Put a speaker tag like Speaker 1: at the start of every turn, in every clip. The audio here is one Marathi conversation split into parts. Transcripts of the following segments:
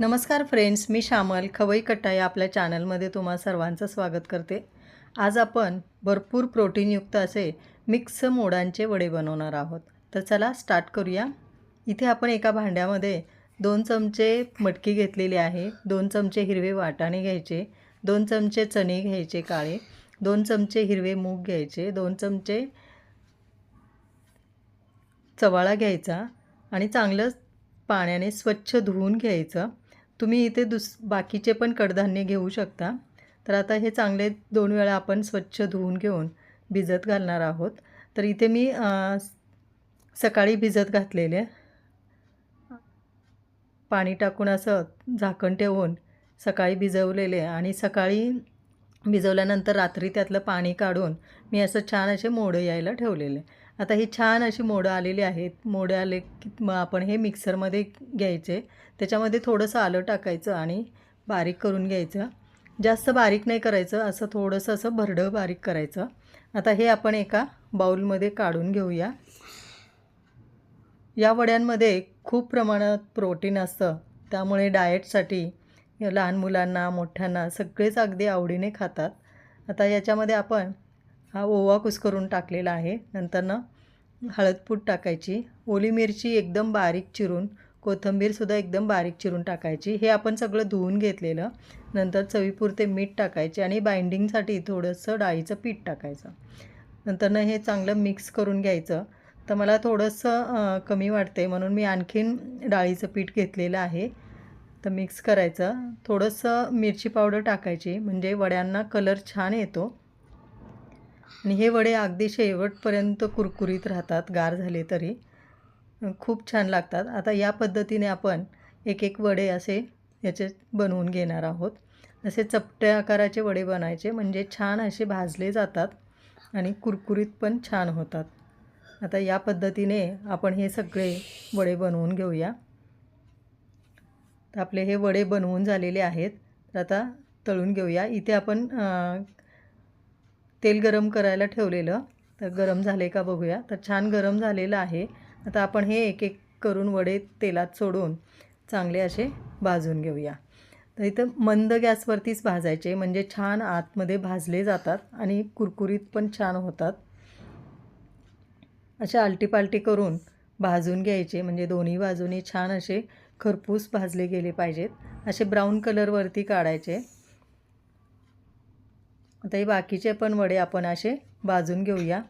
Speaker 1: नमस्कार फ्रेंड्स मी श्यामल खवई कट्टा या आपल्या चॅनलमध्ये तुम्हा सर्वांचं स्वागत करते. आज आपण भरपूर प्रोटीनयुक्त असे मिक्स मोडांचे वडे बनवणार आहोत. तर चला स्टार्ट करूया. इथे आपण एका भांड्यामध्ये दोन चमचे मटकी घेतलेली आहे दोन चमचे हिरवे वाटाणे घ्यायचे दोन चमचे चणे घ्यायचे काळे दोन चमचे हिरवे मूग घ्यायचे दोन चमचे चवाळा घ्यायचा आणि चांगलं पाण्याने स्वच्छ धुवून घ्यायचं. तुम्ही इथे दुस बाकीचे पण कडधान्य घेऊ शकता. तर आता हे चांगले दोन वेळा आपण स्वच्छ धुवून घेऊन भिजत घालणार आहोत. तर इथे मी सकाळी भिजत घातलेले. पाणी टाकून असं झाकण ठेवून सकाळी भिजवलेले आणि सकाळी भिजवल्यानंतर रात्री त्यातलं पाणी काढून मी असं छान असे मोडं यायला ठेवलेले. आता ही छान अशी मोडं आलेली आहेत. मोडं आले की मग आपण हे मिक्सरमध्ये घ्यायचे. त्याच्यामध्ये थोडंसं आलं टाकायचं आणि बारीक करून घ्यायचं. जास्त बारीक नाही करायचं. असं थोडंसं असं भरडं बारीक करायचं. आता हे आपण एका बाऊलमध्ये काढून घेऊया. या वड्यांमध्ये खूप प्रमाणात प्रोटीन असतं. त्यामुळे डाएटसाठी लहान मुलांना मोठ्यांना सगळेच अगदी आवडीने खातात. आता याच्यामध्ये आपण हा ओवा कुस्करून टाकलेला आहे. नंतरनं हळदपूड टाकायची. ओली मिरची एकदम बारीक चिरून कोथिंबीरसुद्धा एकदम बारीक चिरून टाकायची. हे आपण सगळं धुवून घेतलेलं. नंतर चवीपुरते मीठ टाकायचे आणि बाइंडिंगसाठी थोडंसं डाळीचं पीठ टाकायचं. नंतरनं हे चांगलं मिक्स करून घ्यायचं. तर मला थोडंसं कमी वाटते म्हणून मी आणखीन डाळीचं पीठ घेतलेलं आहे. तर मिक्स करायचं. थोडंसं मिरची पावडर टाकायची. म्हणजे वड्यांना कलर छान येतो. आणि हे वडे अगदी शेवटपर्यंत कुरकुरीत राहतात गार झाले तरी. खूप छान लागतात. आता या पद्धतीने आपण एक एक वडे असे याचे बनवून घेणार आहोत. असे चपट्या आकाराचे वडे बनायचे म्हणजे छान असे भाजले जातात आणि कुरकुरीत पण छान होतात. आता या पद्धतीने आपण हे सगळे वडे बनवून घेऊया. तर आपले हे वडे बनवून झालेले आहेत. तर आता तळून घेऊया. इथे आपण तेल गरम करायला ठेवलेलं. तर गरम झाले का बघूया. तर छान गरम झालेलं आहे. आता आपण हे एक एक करून वडे तेलात सोडून चांगले असे भाजून घेऊया. तर इथं मंद गॅसवरतीच भाजायचे. म्हणजे छान आतमध्ये भाजले जातात आणि कुरकुरीत पण छान होतात. अशा आलटीपालटी करून भाजून घ्यायचे. म्हणजे दोन्ही बाजूनी छान असे खरपूस भाजले गेले पाहिजेत. असे ब्राऊन कलरवरती काढायचे. आता हे बाकीचे पण वडे आपण असे भाजून घेऊया.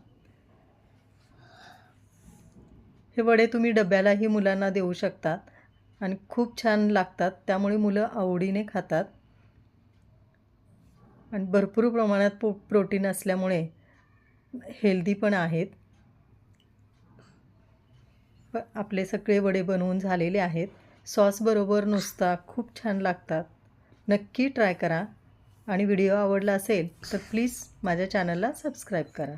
Speaker 1: हे वडे तुम्ही डब्यालाही मुलांना देऊ शकतात आणि खूप छान लागतात त्यामुळे मुलं आवडीने खातात. आणि भरपूर प्रमाणात पो प्रोटीन असल्यामुळे हेल्दी पण आहेत. आपले सगळे वडे बनवून झालेले आहेत. सॉसबरोबर नुसता खूप छान लागतात. नक्की ट्राय करा. आणि व्हिडिओ आवडला असेल तर प्लीज माझ्या चॅनलला सबस्क्राईब करा.